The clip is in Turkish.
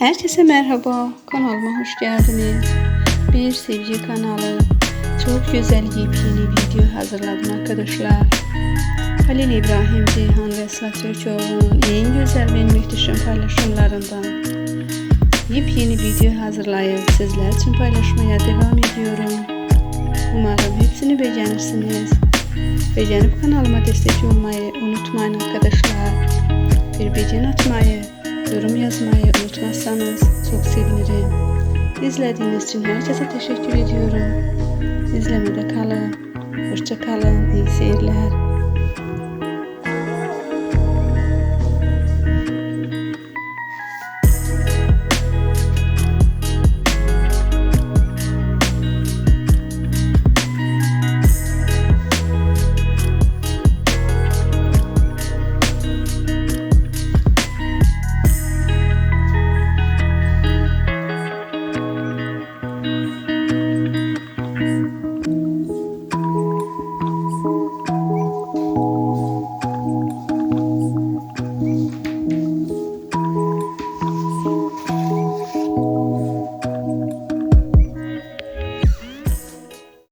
Herkese merhaba, kanalıma hoş geldiniz. Bir sevgi kanalı. Çok güzel yepyeni video hazırladım arkadaşlar. Halil İbrahim Ceyhan ve Esra Türkoğlu'nun en güzel ve muhteşem paylaşımlarından yepyeni video hazırlayıp sizler için paylaşmaya devam ediyorum. Umarım hepsini beğenirsiniz. Beğenip kanalıma destek olmayı unutmayın arkadaşlar. Bir beğen atmayı, yazmayı unutmazsanız çok sevinirim. İzlediğiniz için herkese teşekkür ediyorum. İzlemede kalın. Hoşça kalın. İyi seyirler. Bye.